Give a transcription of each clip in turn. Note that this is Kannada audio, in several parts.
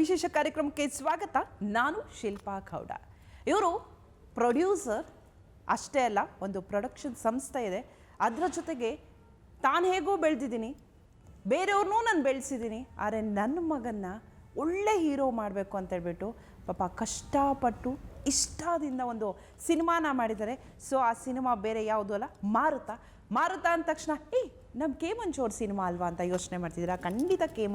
ವಿಶೇಷ ಕಾರ್ಯಕ್ರಮಕ್ಕೆ ಸ್ವಾಗತ. ನಾನು ಶಿಲ್ಪಾ ಗೌಡ. ಇವರು ಪ್ರೊಡ್ಯೂಸರ್ ಅಷ್ಟೇ ಅಲ್ಲ, ಒಂದು ಪ್ರೊಡಕ್ಷನ್ ಸಂಸ್ಥೆ ಇದೆ. ಅದರ ಜೊತೆಗೆ ತಾನು ಹೇಗೋ ಬೆಳೆದಿದ್ದೀನಿ, ಬೇರೆಯವ್ರನ್ನೂ ನಾನು ಬೆಳೆಸಿದ್ದೀನಿ, ಆದರೆ ನನ್ನ ಮಗನ್ನ ಒಳ್ಳೆ ಹೀರೋ ಮಾಡಬೇಕು ಅಂತ ಹೇಳ್ಬಿಟ್ಟು ಪಾಪ ಕಷ್ಟಪಟ್ಟು ಇಷ್ಟದಿಂದ ಒಂದು ಸಿನಿಮಾನ ಮಾಡಿದ್ದಾರೆ. ಸೊ ಆ ಸಿನಿಮಾ ಬೇರೆ ಯಾವುದೂ ಅಲ್ಲ, ಮಾರುತ. ಮಾರುತ ಅಂದ ತಕ್ಷಣ, ಏಯ್ ನಮ್ಮ ಕೆ ಮಂಜೋರ್ ಸಿನಿಮಾ ಅಲ್ವಾ? ಅಂತ ಯೋಚನೆ ಮಾಡ್ತಿದ್ದೀರಾ? ಖಂಡಿತ ಕೆ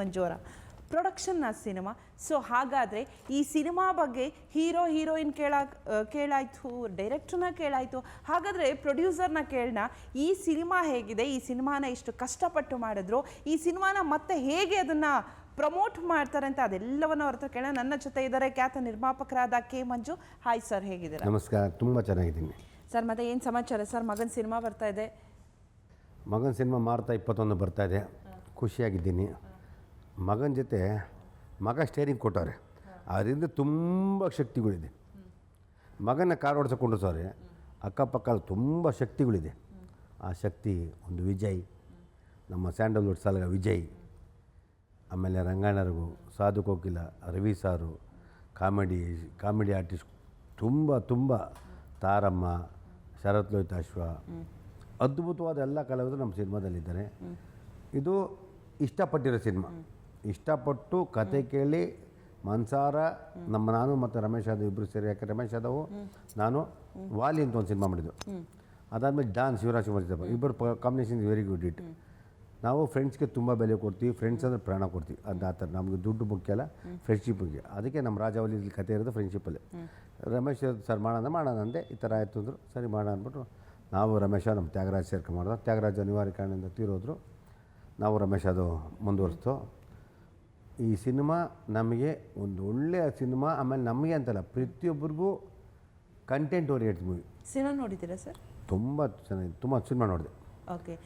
ಮಂಜೋರ ಪ್ರೊಡಕ್ಷನ್ನ ಸಿನಿಮಾ ಸೊ ಹಾಗಾದರೆ ಈ ಸಿನಿಮಾ ಬಗ್ಗೆ ಹೀರೋ ಹೀರೋಯಿನ್ ಕೇಳ ಕೇಳಾಯ್ತು ಡೈರೆಕ್ಟ್ರನ್ನ ಕೇಳಾಯ್ತು. ಹಾಗಾದರೆ ಪ್ರೊಡ್ಯೂಸರ್ನ ಕೇಳೋಣ ಈ ಸಿನಿಮಾ ಹೇಗಿದೆ? ಈ ಸಿನಿಮಾನ ಇಷ್ಟು ಕಷ್ಟಪಟ್ಟು ಮಾಡಿದ್ರು? ಈ ಸಿನಿಮಾನ ಮತ್ತೆ ಹೇಗೆ ಅದನ್ನು ಪ್ರಮೋಟ್ ಮಾಡ್ತಾರೆ ಅಂತ ಅದೆಲ್ಲವನ್ನು ಅವ್ರ ಹತ್ರ ಕೇಳೋಣ. ನನ್ನ ಜೊತೆ ಇದ್ದಾರೆ ಖ್ಯಾತ ನಿರ್ಮಾಪಕರಾದ ಕೆ ಮಂಜು. ಹಾಯ್ ಸರ್ ಹೇಗಿದ್ದಾರೆ? ನಮಸ್ಕಾರ ತುಂಬ ಚೆನ್ನಾಗಿದ್ದೀನಿ. ಸರ್ ಮತ್ತೆ ಏನು ಸಮಾಚಾರ? ಸರ್ ಮಗನ ಸಿನಿಮಾ ಬರ್ತಾ ಇದೆ. ಮಗನ ಸಿನಿಮಾ ಮಾರ್ತಾ ಇಪ್ಪತ್ತೊಂದು ಬರ್ತಾ ಇದೆ. ಖುಷಿಯಾಗಿದ್ದೀನಿ. ಮಗನ ಜೊತೆ ಮಗ ಸ್ಟೇರಿಂಗ್ ಕೊಟ್ಟವ್ರೆ. ಅದರಿಂದ ತುಂಬ ಶಕ್ತಿಗಳಿದೆ. ಮಗನ ಕಾರ್ ಓಡಿಸ್ಕೊಂಡು ಸಾರಿ ಅಕ್ಕಪಕ್ಕ ತುಂಬ ಶಕ್ತಿಗಳಿದೆ. ಆ ಶಕ್ತಿ ಒಂದು ವಿಜಯ್, ನಮ್ಮ ಸ್ಯಾಂಡಲ್ವುಡ್ ಸಾಲಗ ವಿಜಯ್, ಆಮೇಲೆ ರಂಗಣ್ಣರಿಗೂ, ಸಾಧು ಕೋಕಿಲ, ರವಿ ಸಾರು, ಕಾಮಿಡಿ ಕಾಮಿಡಿ ಆರ್ಟಿಸ್ಟ್ ತುಂಬ ತುಂಬ, ತಾರಮ್ಮ, ಶರತ್ ಲೋಹಿತಾಶ್ವ ಅದ್ಭುತವಾದ ಎಲ್ಲ ಕಲಾವಿದರು ನಮ್ಮ ಸಿನಿಮಾದಲ್ಲಿದ್ದಾರೆ. ಇದು ಇಷ್ಟಪಟ್ಟಿರೋ ಸಿನಿಮಾ. ಇಷ್ಟಪಟ್ಟು ಕತೆ ಕೇಳಿ ಮನ್ಸಾರ ನಮ್ಮ ನಾನು ಮತ್ತು ರಮೇಶ್ ಯಾದವ್ ಇಬ್ಬರು ಸೇರಿ ಯಾಕೆ ರಮೇಶ್ ಯಾದವ್ ನಾನು ವಾಲಿ ಅಂತ ಒಂದು ಸಿನಿಮಾ ಮಾಡಿದ್ದು. ಅದಾದಮೇಲೆ ಡಾನ್ಸ್ ಶಿವರಾಜ್ ಕುಮಾರ್ ಇಬ್ಬರು ಕಾಂಬಿನೇಷನ್ ವೆರಿ ಗುಡ್ ಇಟ್ ನಾವು ಫ್ರೆಂಡ್ಸ್ಗೆ ತುಂಬ ಬೆಲೆ ಕೊಡ್ತೀವಿ ಫ್ರೆಂಡ್ಸ್ ಅಂದರೆ ಪ್ರಾಣ ಕೊಡ್ತೀವಿ. ಅಂತ ಆ ಥರ ನಮಗೆ ದುಡ್ಡು ಮುಖ್ಯ ಅಲ್ಲ ಫ್ರೆಂಡ್ಶಿಪ್ ಮುಖ್ಯ. ಅದಕ್ಕೆ ನಮ್ಮ ರಾಜಾವಲಿ ಕತೆ ಇರೋದು ಫ್ರೆಂಡ್ಶಿಪ್ಪಲ್ಲಿ ರಮೇಶ್ ಸರ್ ಮಾಡೋಣ ಮಾಡೋಣ ಅಂದೆ. ಈ ಥರ ಆಯಿತು ಅಂದರು. ಸರಿ ಮಾಡೋಣ ಅಂದ್ಬಿಟ್ಟು ನಾವು ರಮೇಶ ನಮ್ಮ ತ್ಯಾಗರಾಜ್ ಸೇರ್ಕೊಂಡು ಮಾಡಿದ. ತ್ಯಾಗರಾಜ್ ಅನಿವಾರ್ಯ ಕಾರಣದಿಂದ ತೀರೋದ್ರು. ನಾವು ರಮೇಶ್ ಅದು ಮುಂದುವರಿಸ್ತು. ಈ ಸಿನಿಮಾ ನಮಗೆ ಒಂದು ಒಳ್ಳೆಯ ಸಿನಿಮಾ ಆಮೇಲೆ ನಮಗೆ ಅಂತಲ್ಲ ಪ್ರತಿಯೊಬ್ಬರಿಗೂ ಕಂಟೆಂಟ್ ಓರಿಯೆಂಟ್ ಮೂವಿ ಸಿನಿಮಾ ನೋಡಿದ್ದೀರಾ ಸರ್? ತುಂಬ ಚೆನ್ನಾಗಿ ತುಂಬ ಸಿನಿಮಾ ನೋಡಿದೆ. ಓಕೆ